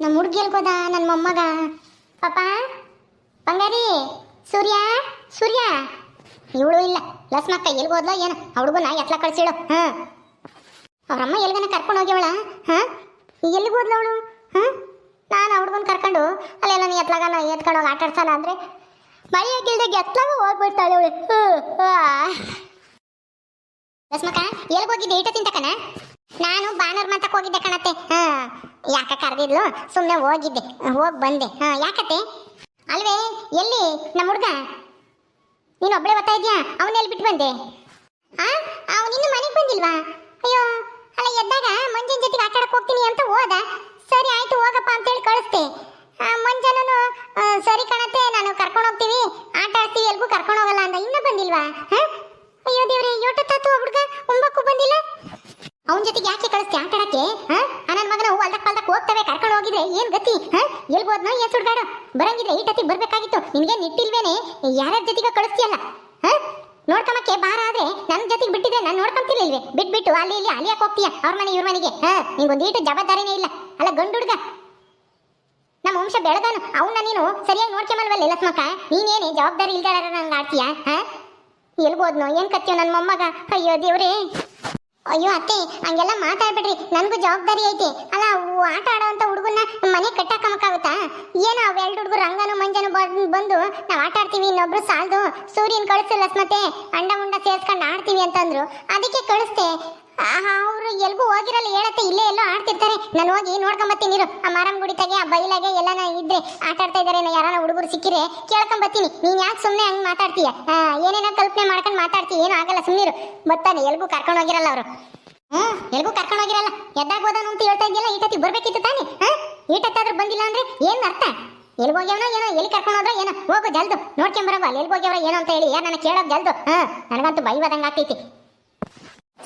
ನಮ್ಮ ಹುಡುಗಿ ಎಲ್ಗೋದ? ನನ್ನ ಮೊಮ್ಮಗ. ಪಾಪ ಬಂಗಾರಿ? ಸೂರ್ಯ? ಸೂರ್ಯ? ಇವಳು ಇಲ್ಲ. ಲಸ್ಮಕ್ಕ ಎಲ್ಗೋದ್ಲೋ ಏನು? ಹುಡುಗನ ಎತ್ಲ ಕಳ್ಸಿಳು. ಹಾ. ಅವ್ರಮ್ಮ ಎಲ್ಗನ ಕರ್ಕೊಂಡು ಹೋಗ್ಯವಳ? ಹಾ. ಎಲ್ಲಿಗೋದ್ಲ ಅವಳು? ಹಾ. ನಾನು ಹುಡುಗನ ಕರ್ಕೊಂಡು ಅಲ್ಲೆಲ್ಲ ನೀ ಎತ್ಲಾಗ ಎತ್ಕೊಂಡು ಹೋಗಿ ಆಟ ಆಡ್ಸಲ್ಲ ಮಳೆ ಆಗಿಲ್ದಾಗ ಎತ್ಲಾಗ ಹೋಗ್ಬಿಡ್ತಾಳೆ ಅವಳು. ಲಸ್ಮಕ್ಕ ಎಲ್ಗೋಗಿದ್ದೆ ಈಟ ತಿಂತಕನ? ನಾನು ಬಾನರ್ ಮಂತಕ್ಕೆ ಹೋಗಿದ್ದೆ ಕಣತ್ತೆ. ಹಾ, ಯಾಕ ಕರೆದಿದ್ಲು? ಸುಮ್ಮನೆ ಹೋಗಿದ್ದೆ. ಹೋಗಿ ಬಂದೆ. ಹಾ, ಯಾಕತ್ತೆ? ಅಲ್ವೇ, ಎಲ್ಲಿ? ನಮ್ಮ ಹುಡುಗ? ನೀನು ಒಬ್ಬಳೆ ಬರ್ತಾ ಇದೀಯಾ? ಅವನೆಲ್ಲಿ ಬಿಟ್ಟು ಬಂದೆ ಆ ಅವನಿನ್ನು ಮನೆಗೆ ಬಂದಿಲ್ವಾ ಅಯ್ಯೋ ಅಲ್ಲ ಎದ್ದಾಗ ಮಂಜನ್ ಜೊತೆಗೆ ಆಟ ಆಡಕ್ ಹೋಗ್ತೀನಿ ಅಂತ ಹೋದ ಸರಿ ಆಯ್ತು ಹೋಗಪ್ಪ ಅಂತೇಳಿ ಕಳಿಸ್ದೆ ಆ, ಮಂಜನನು ಆ, ಸರಿ ಕಣತ್ತೆ ನಾನು ಕರ್ಕೊಂಡು ಹೋಗ್ತೀವಿ ಆಟ ಆಡ್ತೀವಿ ಎಲ್ಗೂ ಕರ್ಕೊಂಡು ಹೋಗಲ್ಲ ಅಂದ ಇನ್ನೂ ಬಂದಿಲ್ವಾ ಹ? ಅಯ್ಯೋ ದೇವ್ರೆ ಯೋಟತ್ತಾತು ಹುಡುಗ ಒಂಬಕ್ಕೂ ಬಂದಿಲ್ಲ ಅವನ ಜೊತೆಗೆ ಯಾಕೆ ಕಳಿಸ್ತಿ ಆಟ ಆಡಕ್ಕೆ ಹ ನನ್ನ ಮಗನ ಹೂ ಪಲ್ದಕ್ ಕರ್ಕೊಂಡು ಹೋಗಿದ್ರೆ ಏನ್ ಗತಿ ಎಲ್ಬೋದ್ನೋ ಏನ್ ಸುಡ್ಗಾಡು? ಬರಂಗಿದ್ರೆ ಈ ಟತಿ ಬರ್ಬೇಕಾಗಿತ್ತು. ನಿನ್ಗೆ ನಿಟ್ಟಿಲ್ವೇನೆ? ಯಾರ್ಯಾರ ಜೊತೆಗೆ ಕಳಿಸ್ತೀಯಲ್ಲ, ಹ? ನೋಡ್ಕೊಂಬಕ್ಕೆ ಬಾರ ಆದ್ರೆ ನನ್ನ ಜೊತೆಗೆ ಬಿಟ್ಟಿದ್ರೆ ನಾನು ನೋಡ್ಕೊಂತಿರ್ಲಿಲ್ವೇ ಬಿಟ್ಬಿಟ್ಟು ಅಲ್ಲಿ ಇಲ್ಲಿ ಅಲಿಯಕ್ಕೆ ಹೋಗ್ತೀಯ ಅವ್ರ ಮನೆ, ಇವ್ರ ಮನೆಗೆ, ಹಾ? ನಿಂಗೊಂದು ಜವಾಬ್ದಾರಿನೇ ಇಲ್ಲ. ಅಲ್ಲ ಗಂಡು ಹುಡುಗ ನಮ್ಮ ವಂಶ ಬೆಳೆದಾನು ಅವನ್ನ ನೀನು ಸರಿಯಾಗಿ ನೋಡ್ಕೊಂಬಲ್ವಲ್ಲ, ಲಕ್ಷ್ಮಕ್ಕ? ನೀನೇನೆ ಜವಾಬ್ದಾರಿ ಇಲ್ದಾರ ನಂಗೆ ಆಡ್ತೀಯ, ಹಾ? ಎಲ್ಗೋದ್ನೋ ಏನ್ ಕತ್ತೀವ ನನ್ನ ಮೊಮ್ಮಗ? ಅಯ್ಯೋ ದೇವ್ರೇ. ಅಯ್ಯೋ ಅತ್ತೆ, ಹಂಗೆಲ್ಲ ಮಾತಾಡ್ಬೇಡ್ರಿ. ನನಗೂ ಜವಾಬ್ದಾರಿ ಐತಿ. ಅಲ್ಲ ಆಟ ಆಡೋಂಥ ಹುಡುಗನ್ನ ಮನೆ ಕಟ್ಟಾಕಮಕ್ಕಾಗುತ್ತಾ ಏನೋ ಅವ್ ಎರಡು ಹುಡುಗರು ರಂಗನು ಮಂಜನು ಬಂದ್- ನಾವು ಆಟ ಆಡ್ತೀವಿ, ಇನ್ನೊಬ್ರು ಸಾಲ್ದು, ಸೂರ್ಯನ್ ಕಳಿಸಲ್ಲ ಮತ್ತೆ ಅಂಡ ಮುಂಡ ಸೇರ್ಸ್ಕೊಂಡು ಆಡ್ತೀವಿ ಅಂತಂದ್ರು. ಅದಕ್ಕೆ ಕಳಿಸ್ದೆ. ಅವರು ಎಲ್ಗೂ ಹೋಗಿರಲ್ಲ, ಹೇಳತ್ತೆ, ಇಲ್ಲೇ ಎಲ್ಲೋ ಆಡ್ತಿರ್ತಾರೆ. ನಾನು ಹೋಗಿ ನೋಡ್ಕೊಂಬತ್ತೀನಿ, ಇರು. ಆ ಮಾರಂ ಗುಡಿ ತಗೆ, ಆ ಬೈಲಾಗೆ ಎಲ್ಲಾನ ಇದ್ರೆ ಆಟ ಆಡ್ತಾ ಇದಾರೆ ಯಾರಾನ ಹುಡುಗರು ಸಿಕ್ಕಿರೆ ಕೇಳ್ಕೊಂಬತ್ತೀನಿ. ನೀನ್ ಯಾಕೆ ಸುಮ್ಮನೆ ಹಂಗ್ ಮಾತಾಡ್ತೀಯ? ಏನೇನೋ ಕಲ್ಪನೆ ಮಾಡ್ಕೊಂಡು ಮಾತಾಡ್ತೀಯ ಏನೂ ಆಗಲ್ಲ ಸುಮ್ಮನಿರು ಬರ್ತಾನೆ ಎಲ್ಗೂ ಕರ್ಕೊಂಡು ಹೋಗಿರಲ್ಲ ಅವರು. ಹ್ಮ್ ಎಲ್ಗೂ ಕರ್ಕೊಂಡು ಹೋಗಿರಲ್ಲ. ಎದ್ದಾಗ ಅಂತ ಹೇಳ್ತಾ ಇದೆಯಲ್ಲ ಈಟತ್ತಿ ಬರ್ಬೇಕಿತ್ತು ತಾನೆ? ಹಾ, ಈಟತ್ತಾದ್ರೂ ಬಂದಿಲ್ಲ ಅಂದ್ರೆ ಏನ್ ಅರ್ಥ? ಎಲ್ಲಿ ಹೋಗ್ಯವನೋ ಏನೋ ಎಲ್ಲಿ ಕರ್ಕೊಂಡು ಹೋದ್ರೆ ಏನೋ. ಹೋಗು ಜಲ್ದು. ನೋಡ್ಕೊಂಬರವ ಎಲ್ಲಿ ಹೋಗ್ಯವ್ರ ಏನೋ ಅಂತ ಹೇಳಿ, ಯಾರು ನನಗೆ ಕೇಳೋದು ಜಲ್ದು? ಹಾ, ನನಗಂತೂ ಬೈವಾದಂಗೆ ಆಗ್ತೈತಿ.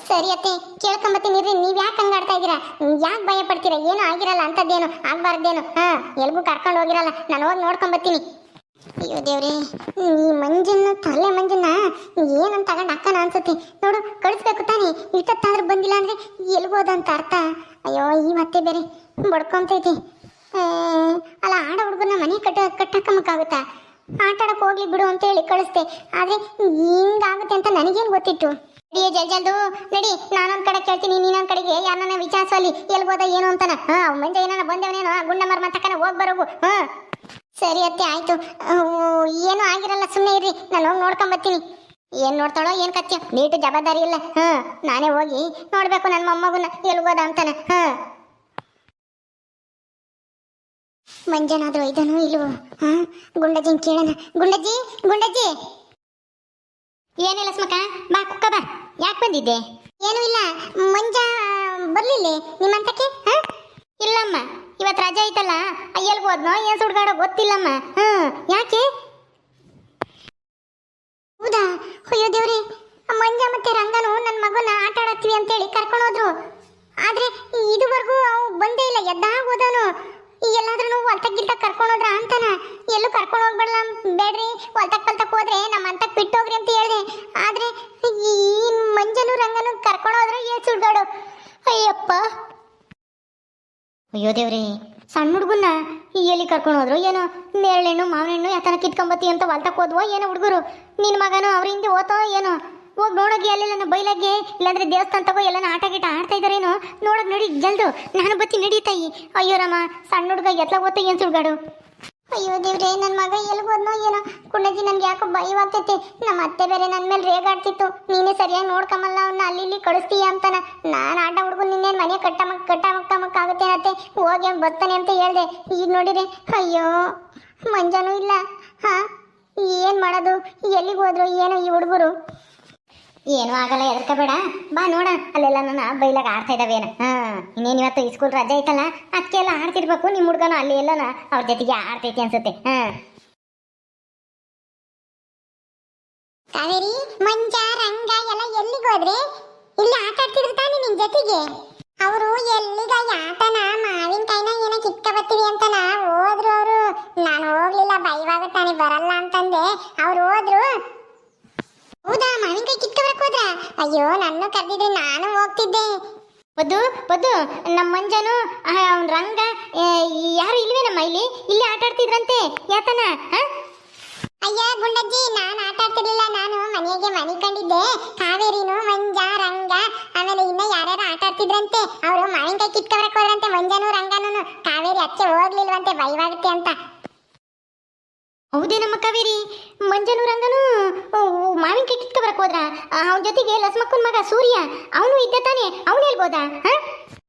ಸರಿ ಅತ್ತೆ ಕೇಳ್ಕೊಂಬತ್ತೀನಿ ನೀವ್ ಯಾಕೆ ಹಂಗಾಡ್ತಾ ಇದ್ದೀರಾ? ಯಾಕೆ ಭಯ ಪಡ್ತೀರಾ? ಏನೂ ಆಗಿರಲ್ಲ ಅಂತದ್ದೇನು, ಆಗ್ಬಾರ್ದೇನು. ಹಾ, ಎಲ್ಗೂ ಕರ್ಕೊಂಡು ಹೋಗಿರಲ್ಲ. ನಾನು ಹೋಗಿ ನೋಡ್ಕೊಂಬತ್ತೀನಿ ಅಯ್ಯೋ ದೇವ್ರಿ ಈ ಮಂಜನ್ನ, ತರಲೆ ಮಂಜನ್ನ ಏನಂತ ತಗೊಂಡು ಅಕ್ಕನ ಅನ್ಸುತ್ತೆ. ನೋಡು, ಕಳಿಸ್ಬೇಕು ತಾನೇ. ಇಷ್ಟೊತ್ತಾದ್ರೂ ಬಂದಿಲ್ಲ ಅಂದ್ರೆ ಎಲ್ಬೋದಂತ ಅರ್ಥ. ಅಯ್ಯೋ, ಈ ಮತ್ತೆ ಬೇರೆ ಬಡ್ಕೊಂತೈತಿ. ಅಲ್ಲ, ಆಡ ಹುಡುಗನ ಮನೆ ಕಟ್ಟ, ಕಟ್ಟಕ್ಕಮಕ್ಕಾಗುತ್ತಾ? ಆಟ ಆಡಕ್ಕೆ ಹೋಗ್ಲಿ ಬಿಡು ಅಂತ ಹೇಳಿ ಕಳಿಸ್ದೆ. ಆದ್ರೆ ಹಿಂಗಾಗುತ್ತೆ ಅಂತ ನನಗೇನು ಗೊತ್ತಿತ್ತು? ನಡಿ ಜಲ್, ಜಲ್ದು, ನಡಿ, ನಾನೊಂದ್ ಕಡೆ ಕೇಳ್ತೀನಿ, ನೀನೊಂದ್ ಕಡೆಗೆ, ಯಾರನ್ನ ವಿಚಾರಿಸಲಿ, ಎಲ್ಗೋದ ಏನು ಅಂತಾನ? ಹಾ ಮಂಜ ಏನಾನ ಬಂದವನೇನೋ ಗುಂಡ ಮರ ತಕ್ಕನ ಹೋಗ್ ಬರೋಗು, ಹಾ. ಸರಿ ಅತ್ತೆ, ಆಯ್ತು. ಏನು ಆಗಿರಲ್ಲ ಸುಮ್ಮನೆ ಇರ್ರಿ, ನಾನು ಹೋಗಿ ನೋಡ್ಕೊಂಬತ್ತೀನಿ. ಏನ್ ನೋಡ್ತಾಳೋ, ಏನ್ ಕತ್ಯ, ನೀಟು ಜವಾಬ್ದಾರಿ ಇಲ್ಲ. ಹಾ, ನಾನೇ ಹೋಗಿ ನೋಡ್ಬೇಕು ನನ್ನ ಮೊಮ್ಮಗುನ, ಎಲ್ಗೋದ ಅಂತಾನ, ಹಾ. ಮಂಜನಾದ್ರೂ ಇದನೋ ಇಲ್ವೋ? ಹಾ ಗುಂಡಜಿನ್ ಕೇಳೋಣ ಗುಂಡಜ್ಜಿ ಗುಂಡಜ್ಜಿ! ಏನಿಲ್ಲ ಸ್ಮಕ, ಬಾ, ಕುಕ್ಕ ಬಾ. ಯಾಕೆ ಬಂದಿದ್ದೆ? ಏನೂ ಇಲ್ಲ. ಮಂಜ ಬರ್ಲಿಲ್ಲ ನಿಮ್ಮಂತಕ್ಕೆ, ಹಾ? ಇಲ್ಲಮ್ಮ ಇವತ್ತು ರಜೆ ಐತಲ್ಲ, ಅಯ್ಯಲ್ಗೆ ಹೋದ್ನೋ, ಏನ್ ಸುಡ್ಗಾಡೋ ಗೊತ್ತಿಲ್ಲಮ್ಮ. ಹ್ಞೂ ಯಾಕೆ ಹೌದಾ ಅಯ್ಯೋ ದೇವ್ರಿ ಮಂಜ ಮತ್ತೆ ರಂಗನು ನನ್ನ ಮಗನ ಆಟ ಆಡತ್ತೀವಿ ಅಂತೇಳಿ ಕರ್ಕೊಂಡು ಹೋದ್ರು ಆದ್ರೆ ಇದುವರೆಗೂ ಅವು ಬಂದೇ ಇಲ್ಲ ಎದ್ದಾಗ ಹೋದವನು ಎಲ್ಲಾದ್ರೂ ಹೊಲ್ತಕ್ ಗಿಲ್ತಕ್ ಕರ್ಕೊಂಡು ಹೋದ್ರ ಅಂತಾನ ಎಲ್ಲೂ ಕರ್ಕೊಂಡು ಹೋಗ್ಬೇಡಲ್ಲ ಬೇಡ್ರಿ ಹೊಲ್ತಕ್ ಪಲ್ತಕ್ ಹೋದ್ರೆ ನಮ್ಮ ಅಂತಕ್ ಬಿಟ್ಟು ಹೋಗ್ರಿ ಅಂತ ಹೇಳಿದೆ ಆದ್ರೆ ಈ ಮಂಜನು ರಂಗನು ಕರ್ಕೊಂಡು ಹೋದ್ರೆ ಏನ್ ಸುಡ್ಗಾಡು ಅಯ್ಯಪ್ಪ. ಅಯ್ಯೋ ದೇವ್ರಿ, ಸಣ್ಣ ಹುಡುಗನ್ನ ಎಲ್ಲಿ ಕರ್ಕೊಂಡು ಹೋದ್ರು? ಏನು ನೇರಳೆಣ್ಣು, ಮಾವಿನಣ್ಣು ಯಾತನ ಕಿತ್ಕೊಂಬತ್ತಿ ಅಂತ ಹೊಲ್ತಕ್ಕೆ ಹೋದ್ವೋ ಏನೋ ಹುಡುಗರು? ನಿನ್ನ ಮಗನು ಅವ್ರ ಹಿಂದೆ ಓತೋ ಏನೋ? ಹೋಗಿ ನೋಡೋಕೆ ಅಲ್ಲೆಲ್ಲ ಬೈಲಾಗೆ ಇಲ್ಲಾಂದ್ರೆ ದೇವಸ್ಥಾನ ತಗೋ ಎಲ್ಲನ ಆಟ ಗೀಟ ಆಡ್ತಾ ಇದ್ದಾರೇನೋ? ನೋಡೋಕೆ ನೋಡಿ, ಜಲ್ದು. ನಾನು ಬತ್ತಿ ನಡೀತಾಯಿ. ಅಯ್ಯೋ ರಾಮ, ಸಣ್ಣ ಹುಡುಗ ಎತ್ಲ ಓದ್ತಾ ಏನು ಸುಳ್ಗಾಡು? ಅಯ್ಯೋ ದೇವ್ರೆ ನನ್ನ ಮಗ ಎಲ್ಗೋದ್ನೋ ಏನೋ. ಕುಣಜಿ ನನ್ಗೆ ಯಾಕೋ ಭಯವಾಗ್ತೈತಿ ನಮ್ಮ ಅತ್ತೆ ಬೇರೆ ನನ್ನ ಮೇಲೆ ರೇಗಾಡ್ತಿತ್ತು ನೀನೇ ಸರಿಯಾಗಿ ನೋಡ್ಕೊಂಬಲ್ಲ ಅವ್ನ ಅಲ್ಲಿ ಇಲ್ಲಿ ಕಳಿಸ್ತೀಯ ಅಂತಾನ. ನಾನು ಆಟ ಹುಡುಗು ನಿನ್ನೆ ಮನೆ ಕಟ್ಟ ಮಕ್, ಕಟ್ಟ ಮಕ್ಕ ಆಗುತ್ತೆ ಅತ್ತೆ ಹೋಗಿ ಅವ್ನು ಬರ್ತಾನೆ ಅಂತ ಹೇಳ್ದೆ. ಈಗ ನೋಡಿರಿ ಅಯ್ಯೋ, ಮಂಜನೂ ಇಲ್ಲ. ಹಾ? ಏನು ಮಾಡೋದು? ಎಲ್ಲಿಗೆ ಹೋದ್ರು? ಏನೋ ಈ ಹುಡುಗರು? ಏನೂ ಆಗಲ್ಲ, ಹೆದರ್ಕೋಬೇಡ. ಬಾ ನೋಡ ಅಲ್ಲೆಲ್ಲ ನನ್ನ ಬೈಲಾಗ ಆಡ್ತಾ ಇದ್ದಾವೇನ ಹಾ, ಇನ್ನೇನು ಇವತ್ತು ಸ್ಕೂಲ್ ರಜೆ ಐತಲ್ಲ ಅದಕ್ಕೆ ಎಲ್ಲ ಆಡ್ತಿರ್ಬೇಕು. ನಿಮ್ಮ ಹುಡುಗನ ಅಲ್ಲಿ ಎಲ್ಲನ ಅವ್ರ ಜೊತೆಗೆ ಆಡ್ತೈತಿ ಅನ್ಸುತ್ತೆ. ಹಾ. ಕಾವೇರಿ ಮಂಜ ರಂಗ ಎಲ್ಲ ಎಲ್ಲಿಗೆ ಹೋದ್ರೆ? ಇಲ್ಲಿ ಆಟ ಆಡ್ತಿದ್ರು ತಾನೆ ನಿನ್ ಜೊತೆಗೆ? ಅವರು ಎಲ್ಲಿಗ ಯಾತನ ಮಾವಿನಕಾಯಿನ ಏನ ಕಿತ್ಕ ಬರ್ತೀವಿ ಅಂತನ ಹೋದ್ರು ಅವರು. ನಾನು ಹೋಗ್ಲಿಲ್ಲ ಬೈವಾಗ ತಾನೆ, ಬರಲ್ಲ ಅಂತಂದೆ. ಅವ್ರು ಹೋದ್ರು ಹೌದಾ? ಮಾವಿನಕಾಯಿ ಕಿತ್ಕೊಬರಕ್ ಹೋದ್ರ? ಅಯ್ಯೋ ನನ್ನ ಕರೆದಿದ್ರೆ ನಾನು ಹೋಗ್ತಿದ್ದೆ. ಬದ್ದು ಬದ್ದು ನಮ್ಮ ಮಂಜನು ಆ, ರಂಗ ಯಾರು ಇಲ್ವೇನಮ್ಮ ಇಲ್ಲಿ? ಇಲ್ಲಿ ಆಟ ಆಡ್ತಿದ್ರಂತೆ ಯಾತನ ಅಯ್ಯ ಗುಂಡಜ್ಜಿ ನಾನು ಆಟ ಆಡ್ತಿರ್ಲಿಲ್ಲ. ನಾನು ಮನೆಗೆ ಮನೆ ಕಂಡಿದ್ದೆ ಕಾವೇರಿನು ಮಂಜ ರಂಗ ಆಮೇಲೆ ಇನ್ನ ಯಾರ್ಯಾರು ಆಟ ಆಡ್ತಿದ್ರಂತೆ? ಅವರು ಮಾವಿನಕಾಯಿ ಕಿತ್ಕೊಬರಕ್ ಹೋದ್ರಂತೆ ಮಂಜನು ರಂಗನು ಕಾವೇರಿ ಅಚ್ಚೆ ಹೋಗ್ಲಿಲ್ವಂತೆ ಭಯವಾಗುತ್ತೆ ಅಂತ. ಹೌದೇನಮ್ಮ ಕಾವೇರಿ? ಮಂಜನು ರಂಗನು? ಹೋದ್ರ ಅವನ ಜೊತೆಗೆ ಲಸ್ಮಕ್ಕನ್ ಮಗ ಸೂರ್ಯ, ಅವನು ಇದ್ದ ತಾನೆ? ಅವನು ಹೇಳ್ಬೋದಾ?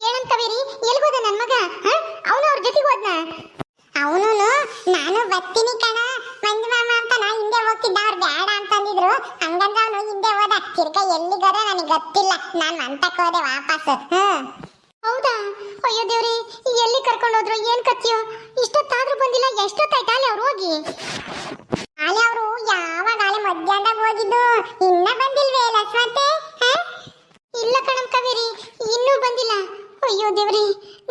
ಏನಂತ ಕಾವೇರಿ? ಎಲ್ಬೋದ ನನ್ ಮಗ? ಅವನು ಅವ್ರ ಜೊತೆಗೆ ಹೋದ್ನ? ಅವನು ನಾನು ಬರ್ತೀನಿ ಕಣ. ಮಂಜು ಮಾಮ ಅಂತ ನಾ ಹಿಂದೆ ಹೋಗ್ತಿದ್ದ, ಅವ್ರು ಬೇಡ ಅಂತಂದಿದ್ರು. ಹಂಗಂದ ಅವನು ಹಿಂದೆ ಹೋದ. ತಿರ್ಗ ಎಲ್ಲಿಗೋದ ನನಗೆ ಗೊತ್ತಿಲ್ಲ. ನಾನು ಅಂತಕ್ಕೆ ಹೋದೆ ವಾಪಸ್ ಹ್ಮ್ ಹೌದಾ? ಅಯ್ಯೋ ದೇವ್ರಿ ಎಲ್ಲಿ ಕರ್ಕೊಂಡು ಹೋದ್ರು, ಏನ್ ಕತ್ತಿಯೋ? ಇಷ್ಟೊತ್ತಾದ್ರೂ ಬಂದಿಲ್ಲ, ಎಷ್ಟೊತ್ತಾಯ್ತಾ ಅಲ್ಲಿ ಅವ್ರು ಹೋಗಿ? ಆಲೆ ಅವರು ಯಾವಾಗ ಆಲೆ ಮಧ್ಯಾಹ್ನದಾಗ ಹೋಗಿದ್ದು? ಇನ್ನ ಬಂದಿಲ್ವೇ ಲಕ್ಷ್ಮತೆ ಇಲ್ಲ ಕಣಂ ಕಾವೇರಿ, ಇನ್ನೂ ಬಂದಿಲ್ಲ. ಅಯ್ಯೋ ದೇವ್ರಿ,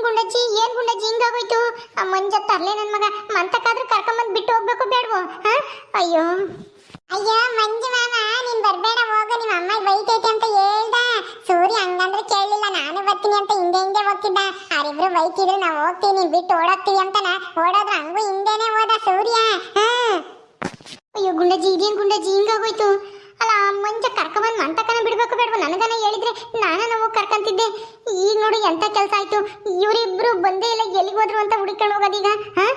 ಗುಂಡಜ್ಜಿ, ಏನ್ ಗುಂಡಜ್ಜಿ, ಹಿಂಗಾಗೋಯ್ತು? ಆ ಮಂಜ ತರ್ಲೆ ನನ್ ಮಗ, ಮಂತಕ್ಕಾದ್ರೂ ಕರ್ಕೊಂಬಂದ್ ಬಿಟ್ಟು ಹೋಗ್ಬೇಕು ಬೇಡವೋ? ಅಯ್ಯೋ. ಅಯ್ಯೋ, ಮಂಜು ಮಾಮ, ನೀನ್ ಬರ್ಬೇಡ, ಹೋಗು ನಿಮ್ಮ ಅಮ್ಮ ಬೈತೈತೆ ಅಂತ ಹೇಳ್ದ. ಸೂರ್ಯ ಹಂಗಂದ್ರೆ ಕೇಳಲಿಲ್ಲ ನಾನು ಬರ್ತೀನಿ ಅಂತ ಹಿಂದೆ ಹಿಂದೆ ಹೋಗ್ತಿದ್ದ. ಅವರಿಬ್ರು ಬೈತಿದ್ರು, ನಾವು ಹೋಗ್ತೀನಿ ಬಿಟ್ಟು ಓಡೋಗ್ತೀವಿ ಅಂತನ. ಓಡೋದ್ರ ಹಂಗೂ ಹಿಂದೆನೆ ಹೋದ ಸೂರ್ಯ. ಅಯ್ಯೋ, ಗುಂಡಜ್ಜಿ, ಇದೇನ್ ಗುಂಡಜ್ಜಿ, ಹಿಂಗಾಗೋಯ್ತು. ಅಲ್ಲ, ಮಂಜ ಕರ್ಕೊಂಬಂದ್ ಮಂತಕನ ಬಿಡ್ಬೇಕು ಬೇಡವ, ನನಗನ ಹೇಳಿದ್ರೆ ನಾನು ನಾವು ಕರ್ಕಂತಿದ್ದೆ. ಈಗ ನೋಡಿ ಎಂತ ಕೆಲಸ ಆಯ್ತು. ಇವರಿಬ್ರು ಬಂದೇ ಇಲ್ಲ, ಎಲ್ಲಿಗೆ ಹೋದ್ರು ಅಂತ ಹುಡುಕೊಂಡು ಹೋಗೋದೀಗ. ಹಾ,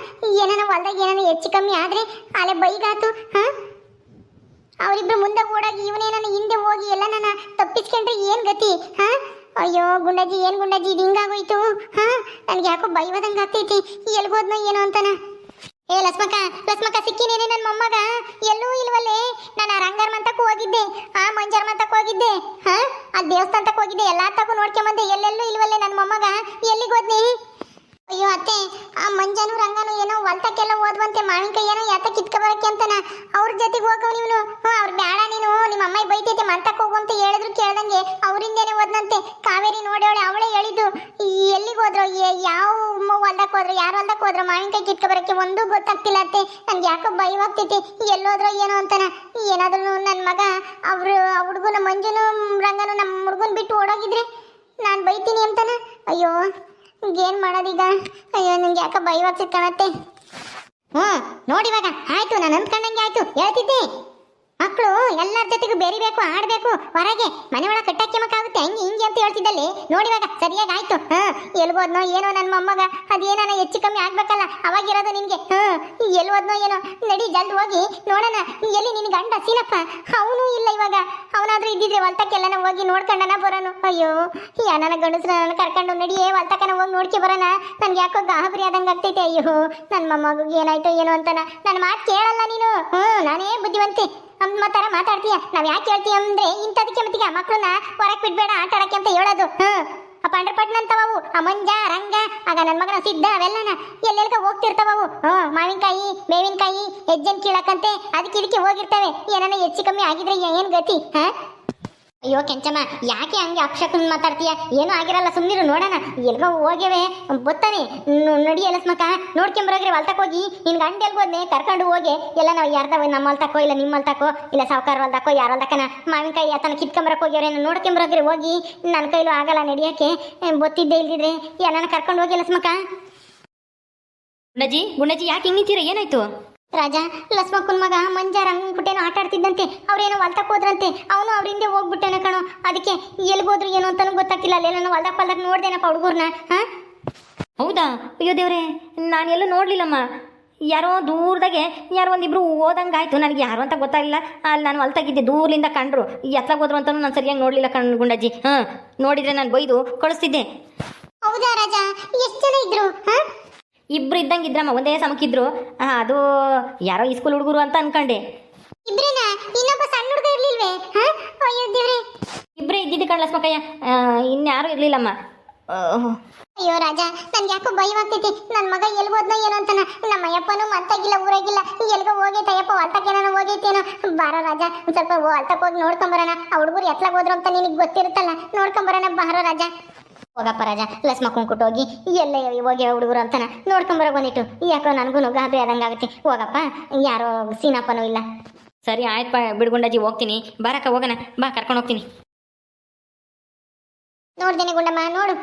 ಏನನ ಹೊಲ್ದಾಗ ಏನಾನ ಹೆಚ್ಚು ಕಮ್ಮಿ ಆದ್ರೆ ಅಲೆ ಬೈಗಾತು. ಹಾ. ಅವರಿಬ್ರು ಮುಂದೆ ಓಡಾಗಿ ನನ್ನ ಹಿಂದೆ ಹೋಗಿ ಎಲ್ಲ ನನ್ನ ತಪ್ಪಿಸ್ಕೊಂಡ್ರೆ ಏನ್ ಗತಿ, ಹಾ? ಅಯ್ಯೋ ಗುಂಡಾಜಿ ಏನ್ ಗುಂಡಾಜಿ ಇದು ಹಿಂಗಾಗೋಯ್ತು, ಹಾ? ನನಗೆ ಯಾಕೋ ಬೈವದಂಗ ಆಗ್ತೈತಿ ಎಲ್ಗೋದ್ನೋ ಏನೋ ಅಂತನ. ಏ ಲಸ್ಮಕ್ಕ ಲಸ್ಮಕ್ಕ, ಸಿಕ್ಕಿನೇನೆ ನನ್ನ ಮೊಮ್ಮಗ? ಎಲ್ಲೂ ಇಲ್ವಲ್ಲೇ? ನಾನು ರಂಗರ್ ಹೋಗಿದ್ದೆ, ಆ ಮಂಜರ್ ಹೋಗಿದ್ದೆ, ಹಾ? ಆ ದೇವಸ್ಥಾನಕ್ಕೆ ಹೋಗಿದ್ದೆ, ಎಲ್ಲಾ ತಗೋ ನೋಡ್ಕೊಂಬಂದೆ, ಎಲ್ಲೆಲ್ಲೂ ಇಲ್ವಲ್ಲೇ ನನ್ನ ಮೊಮ್ಮಗ? ಎಲ್ಲಿಗೆ ಹೋದ್ನಿ? ಅಯ್ಯೋ ಅತ್ತೆ ಆ ಮಂಜನು ರಂಗನು ಏನೋ ಹೊಲ್ತಕ್ಕೆಲ್ಲ ಓದ್ವಂತೆ ಮಾವಿನಕಾಯಿ ಏನೋ ಯಾತ ಕಿತ್ಕೊಬರಕ್ಕೆ ಅಂತನ. ಅವ್ರ ಜೊತೆಗೆ ಹೋಗವ ನೀನು. ಹ್ಞೂ, ಅವ್ರು ಬೇಡ ನೀನು. ನಿಮ್ಮ ಅಮ್ಮ ಬೈತೈತೆ ಮಂತಕ್ಕೆ ಹೋಗು ಅಂತ ಹೇಳಿದ್ರು ಕೇಳ್ದಂಗೆ ಅವರಿಂದೇನೆ ಓದ್ನಂತೆ ಕಾವೇರಿ ನೋಡೋಳೆ ಅವಳೇ ಹೇಳಿದ್ದು. ಎಲ್ಲಿಗೆ ಹೋದ್ರು? ಯಾವ ಹೊಲ್ದಕ್ಕೆ ಹೋದ್ರು? ಯಾರು ಹೊಲ್ದಕ್ಕೆ ಹೋದ್ರು? ಮಾವಿನಕಾಯಿ ಕಿತ್ಕೊಬರಕ್ಕೆ ಒಂದೂ ಗೊತ್ತಾಗ್ತಿಲ್ಲ ಅತ್ತೆ. ನಂಗೆ ಯಾಕೋ ಭಯವಾಗ್ತೈತಿ ಎಲ್ಲೋದ್ರೋ ಏನೋ ಅಂತನ. ಏನಾದ್ರೂ ನನ್ನ ಮಗ, ಅವರು, ಆ ಹುಡುಗನ ಮಂಜುನು ರಂಗನು ನಮ್ಮ ಹುಡುಗನ ಬಿಟ್ಟು ಓಡೋಗಿದ್ರೆ ನಾನು ಬೈತೀನಿ ಅಂತಾನೆ. ಅಯ್ಯೋ ಏನ್ ಮಾಡೋದೀಗ? ಅಯ್ಯೋ ನಂಗೆ ಯಾಕ ಭಯವಾಗ್ತಿತ್ತು ಕಾಣತ್ತೆ. ಹ್ಞೂ ನೋಡಿವಾಗ ಆಯ್ತು ನಾನು ಅಂದ್ಕೊಂಡಂಗೆ ಆಯ್ತು. ಹೇಳ್ತಿದ್ದೆ. ಮಕ್ಕಳು ಎಲ್ಲರ ಜೊತೆಗೂ ಬೆರಿಬೇಕು, ಆಡಬೇಕು, ಹೊರಗೆ ಮನೆ ಒಳಗೆ ಕಟ್ಟಾಕ್ಯಮಕ್ಕಾಗುತ್ತೆ. ಹಂಗೆ ಹಿಂಗೆ ಅಂತ ಹೇಳ್ತಿದ್ದಲ್ಲಿ. ನೋಡಿ ಇವಾಗ ಸರಿಯಾಗಿ ಆಯ್ತು. ಹಾ ಎಲ್ಬೋದ್ನೋ ಏನೋ ನನ್ನ ಮೊಮ್ಮಗ ಅದೇನೋ ಹೆಚ್ಚು ಕಮ್ಮಿ ಆಗ್ಬೇಕಲ್ಲ, ಅವಾಗಿರೋದು ನಿನ್ಗೆ. ಹಾ ಎಲ್ಬೋದ್ನೋ ಏನೋ ನಡಿ ಜಲ್ದಿ ಹೋಗಿ ನೋಡೋಣ, ಎಲ್ಲಿ ನಿನ್ ಗಂಡ ಸೀನಪ್ಪ? ಅವನು ಇಲ್ಲ ಇವಾಗ. ಅವನಾದ್ರೂ ಇದ್ದಿದ್ರೆ ಹೊಲ್ತಕ್ಕೆಲ್ಲನ ಹೋಗಿ ನೋಡ್ಕೊಂಡನ ಬರೋನು. ಅಯ್ಯೋ, ಯಾ ನನ್ನ ಗಂಡಸ್ರ ನನ್ನ ಕರ್ಕೊಂಡು ನಡಿಯೇ ಹೊಲ್ತಕ್ಕನ ಹೋಗಿ ನೋಡ್ಕೆ ಬರೋಣ ನನ್ಗೆ ಯಾಕೋ ಗಾಬರಿ ಆದಂಗೆ ಆಗ್ತೈತೆ. ಅಯ್ಯೋ ನನ್ನ ಮೊಮ್ಮಗಿಗೆ ಏನಾಯ್ತು ಏನೋ ಅಂತಾನ. ನನ್ನ ಮಾತು ಕೇಳಲ್ಲ ನೀನು. ಹ್ಞೂ ನಾನೇ ಬುದ್ಧಿವಂತೆ. ಅಮ್ಮ ತರ ಮಾತಾಡ್ತೀಯ? ನಾವ್ ಯಾಕೆ ಹೇಳ್ತೀವಿ ಅಂದ್ರೆ ಇಂಥದಕ್ಕೆ ಮತ್ತೀಗ ಮಕ್ಕಳನ್ನ ಹೊರಕ್ಕೆ ಬಿಡ್ಬೇಡ ಆಟ ಆಡಕ್ಕೆ ಅಂತ ಹೇಳೋದು. ಹ್ಮ್ ಆ ಪಂಡ್ರಪಟ್ನ ಅಮಂಜ ರಂಗ, ಆಗ ನನ್ನ ಮಗನ ಸಿದ್ಧ ಅವೆಲ್ಲನ ಎಲ್ಲೆಲ್ಗ ಹೋಗ್ತಿರ್ತಾವವು. ಹ್ಮ್ ಮಾವಿನಕಾಯಿ, ಬೇವಿನಕಾಯಿ, ಹೆಜ್ಜೆನ್ ಕೀಳಕ್ಕಂತೆ, ಅದಕ್ಕೆ ಇದಕ್ಕೆ ಹೋಗಿರ್ತವೆ. ಏನಾನ ಹೆಚ್ಚು ಕಮ್ಮಿ ಆಗಿದ್ರೆ ಏನ್ ಗತಿ? ಹಾ? ಅಯ್ಯೋ ಕೆಂಚಮ್ಮ, ಯಾಕೆ ಹಂಗೆ ಅಕ್ಷಕನ್ ಮಾತಾಡ್ತೀಯ? ಏನೂ ಆಗಿರಲ್ಲ ಸುಮ್ಮನಿರು ನೋಡೋಣ. ಎಲ್ಗೋ ಹೋಗ್ಯವೆ, ಬತ್ತಾನೆ. ನಡಿ ಎಲಸ್ಮಕ್ಕ ನೋಡ್ಕೊಂಬರೋಗ್ರಿ ಹೊಲ್ತಕ್ಕೆ ಹೋಗಿ. ನಿನ್ ಗಂಡ ಎಲ್ಗೋದ್ನೆ ಕರ್ಕೊಂಡು ಹೋಗಿ. ಎಲ್ಲ ನಾವು ಯಾರ್ದವ ನಮ್ಮ ಹೊಲ್ತಕ್ಕೋ ಇಲ್ಲ ನಿಮ್ಮ ಹೊಲ್ತಕ್ಕೋ ಇಲ್ಲ ಸಾವುಕಾರ ಹೊಲ್ದಕ್ಕೋ ಯಾರ ಹೊಲ್ದಕ್ಕನ ಮಾವಿನಕಾಯಿ ಆತನ ಕಿತ್ಕೊಂಬರಕ್ಕೆ ಹೋಗ್ಯವ್ರೆ ನೋಡ್ಕೊಂಬರೋಗ್ರಿ ಹೋಗಿ. ನನ್ನ ಕೈಲೂ ಆಗಲ್ಲ ನಡಿಯೋಕ್ಕೆ ಗೊತ್ತಿದ್ದೆ ಇಲ್ದಿದ್ರೆ? ಯಾರನ್ನ ಕರ್ಕೊಂಡು ಹೋಗಿ ಎಲಸ್ಮಕ್ಕ ಗುಂಡಜ್ಜಿ ಗುಣಜಿ, ಯಾಕೆ ಹಿಂಗೆ ನಿಂತೀರ? ಏನಾಯ್ತು? ರಾಜ ಲಸ್ಮಕ್ಕನ್ ಮಗ ಮಂಜ ರಂಗ್ಬಿಟ್ಟೇನೋ ಆಟ ಆಡ್ತಿದ್ದಂತೆ. ಅವ್ರೇನೋ ಹೊಲ್ತಕ್ಕೆ ಹೋದ್ರಂತೆ. ಅವನು ಅವ್ರ ಹಿಂದೆ ಹೋಗ್ಬಿಟ್ಟೇನ ಕಣೋ. ಅದಕ್ಕೆ ಎಲ್ಗೋದ್ರು ಏನೋ ಅಂತಾನು ಗೊತ್ತಾಗ್ತಿಲ್ಲ. ಅಲ್ಲೇನೋ ಹೊಲ್ದಕ್ಕೆ ಹೊಲ್ದಕ್ಕೆ ನೋಡ್ದೇನಪ್ಪ ಹುಡುಗರ್ನ ಹಾ? ಹೌದಾ? ಅಯ್ಯೋ ದೇವ್ರೆ ನಾನು ಎಲ್ಲೂ ನೋಡ್ಲಿಲ್ಲಮ್ಮ. ಯಾರೋ ದೂರದಾಗೆ ಯಾರೋ ಒಂದಿಬ್ರು ಆಯಿತು ನನಗೆ ಯಾರು ಅಂತ ಗೊತ್ತಾಗಿಲ್ಲ ಅಲ್ಲಿ ನಾನು ಹೊಲ್ತಾಗಿದ್ದೆ ದೂರದಿಂದ ಕಂಡ್ರು. ಎತ್ಲಾಗ ಹೋದ್ರು ಅಂತಲೂ ನಾನು ಸರಿಯಾಗಿ ನೋಡಲಿಲ್ಲ ಕಣ್ಣು ಗುಂಡಾಜಿ ಹಾಂ ನೋಡಿದರೆ ನಾನು ಬೈದು ಕಳಿಸ್ತಿದ್ದೆ. ಹೌದಾ ರಾಜ? ಎಷ್ಟು ಜನ ಇದ್ರು ಹಾ? ಇಬ್ರು ಇದ್ದಂಗೆ ಇದ್ರಮ್ಮ ಒಂದೇ ಸಮಕ್ಕಿದ್ರು ಆ, ಅದು ಯಾರೋ ಈ ಸ್ಕೂಲ್ ಹುಡುಗರು ಅಂತ ಅನ್ಕೊಂಡೆ. ಇಬ್ರೇನಾ? ಇನ್ನೊಬ್ಬ ಸಣ್ಣ ಹುಡುಗ ಇರ್ಲಿಲ್ವೇ? ಅಯ್ಯೋ ದೇವ್ರೆ. ಇಬ್ಬರೇ ಇದ್ದಿದ್ದು ಕಣ್ಲಸ್ಮಕ್ಕಯ್ಯ ಇನ್ಯಾರು ಇರಲಿಲ್ಲಮ್ಮ. ಅಯ್ಯೋ ರಾಜ ನನ್ಗೆ ಯಾಕೋ ಭಯವಾಗ್ತೈತಿ ನನ್ನ ಮಗ ಎಲ್ಗೋದ್ನ ಏನೋ ಅಂತಾನ. ನಮ್ಮ ಅಯ್ಯಪ್ಪನು ಮತ್ತಾಗಿಲ್ಲ ಊರಾಗಿಲ್ಲ. ಎಲ್ಗೋ ಹೋಗೈತೆ ಅಯ್ಯಪ್ಪ ಹೊಲ್ತಕ್ಕೇನೋ ಹೋಗೈತೇನೋ. ಬಾರ ರಾಜ ಒಂದ್ ಸ್ವಲ್ಪ ಹೊಲ್ತಕ್ಕೆ ಹೋಗಿ ನೋಡ್ಕೊಂಬರೋಣ. ಆ ಹುಡುಗರು ಎತ್ಲಾಗ ಹೋದ್ರು ಅಂತ ನಿನಗೆ ಗೊತ್ತಿರುತ್ತಲ್ಲ? ನೋಡ್ಕೊಂಬರೋಣ ಬಾರ ರಾಜ. ಹೋಗಪ್ಪ ರಾಜ ಲಸ್ ಕುಂಕುಟ್ ಹೋಗಿ ಎಲ್ಲ ಹೋಗಿ ಹುಡುಗರು ಅಂತಾನ ನೋಡ್ಕೊಂಬರೋ ಬಂದಿಟ್ಟು ಯಾಕೋ ನನಗೂ ಗಾಬರಿ ಆದಂಗೆ ಆಗುತ್ತೆ. ಹೋಗಪ್ಪ ಯಾರೋ ಸೀನಪ್ಪನೂ ಇಲ್ಲ. ಸರಿ ಆಯ್ತು ಬಿಡ್ಗುಂಡಾಜಿ ಬಿಡ್ಗುಂಡಜ್ಜಿ ಹೋಗ್ತೀನಿ. ಬರಕ ಹೋಗೋಣ. ಬಾ ಕರ್ಕೊಂಡು ಹೋಗ್ತೀನಿ. ನೋಡ್ದೇನೆ ಗುಂಡಮ್ಮ ನೋಡು.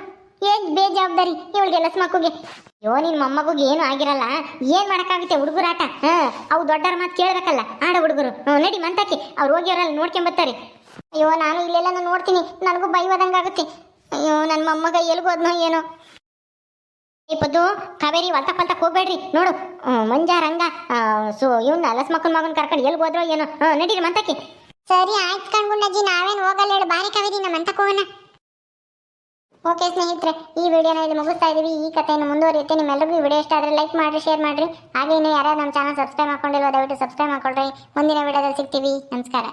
ಏನ್ ಬೇಜವಾಬ್ದಾರಿ ಇವಳಿಗೆ ಲಸ್ ಅಯ್ಯೋ ನಿನ್ ಮೊಮ್ಮಗುಗೆ ಏನು ಆಗಿರಲ್ಲ. ಏನ್ ಮಾಡಕ್ಕಾಗುತ್ತೆ ಹುಡುಗರಾಟ ಹ ಅವು ದೊಡ್ಡರ ಮಾತು ಕೇಳ್ಬೇಕಲ್ಲ. ಆಡ ಹುಡುಗರು. ನಡಿ ಮಂತಾಕಿ ಅವ್ರು ಹೋಗ್ಯಾರಲ್ಲ ನೋಡ್ಕೊಂಬರ್ತಾರೆ ಅಯ್ಯೋ ನಾನು ಇಲ್ಲೆಲ್ಲ ನೋಡ್ತೀನಿ. ನನಗೂ ಬೈವದಂಗಾಗುತ್ತೆ ಅಯ್ಯೋ ನನ್ನ ಮೊಮ್ಮಗ ಎಲ್ಗೋದ್ನೋ ಏನೋ. ಪದ್ದು, ಕಾವೇರಿ ವಲ್ತ ಪಲ್ತ ಹೋಗ್ಬೇಡ್ರಿ, ನೋಡು. ಮಂಜ ರಂಗ ಸೊ ಇವನ್ನ ಅಲಸ್ ಮಕ್ಕಳ ಮಗನ್ ಕರ್ಕೊಂಡು ಎಲ್ಲಿ ಹೋದ್ರೋ ಏನೋ. ನಡೀರಿ ಮಂತಕ್ಕೆ. ಸರಿ ಆಯ್ತು ಕಣ್ಗುಂಡಜ್ಜಿ ನಾವೇನು ಹೋಗಲ್ಲ ಹೇಳು. ಬಾರಿ ಕಾವೇರಿ ನಮ್ಮ ಹೋಗೋಣ. ಓಕೆ ಸ್ನೇಹಿತರೆ, ಈ ವಿಡಿಯೋನ ಇಲ್ಲಿ ಮುಗಿಸ್ತಾ ಇದ್ದೀವಿ ಈ ಕಥೆಯನ್ನು ಮುಂದುವರಿಯುತ್ತೆ. ನಿಮ್ಮೆಲ್ಲರಿಗೂ ವಿಡಿಯೋ ಇಷ್ಟ ಆದರೆ ಲೈಕ್ ಮಾಡಿರಿ, ಶೇರ್ ಮಾಡಿರಿ. ಹಾಗೆ ಇನ್ನು ಯಾರ್ಯಾರು ನಮ್ಮ ಚಾನಲ್ ಸಬ್ಸ್ಕ್ರೈಬ್ ಮಾಡ್ಕೊಂಡಿಲ್ಲ ದಯವಿಟ್ಟು ಸಬ್ಸ್ಕ್ರೈಬ್ ಮಾಡ್ಕೊಳ್ರಿ. ಮುಂದಿನ ವಿಡಿಯೋದಲ್ಲಿ ಸಿಗ್ತೀವಿ. ನಮಸ್ಕಾರ.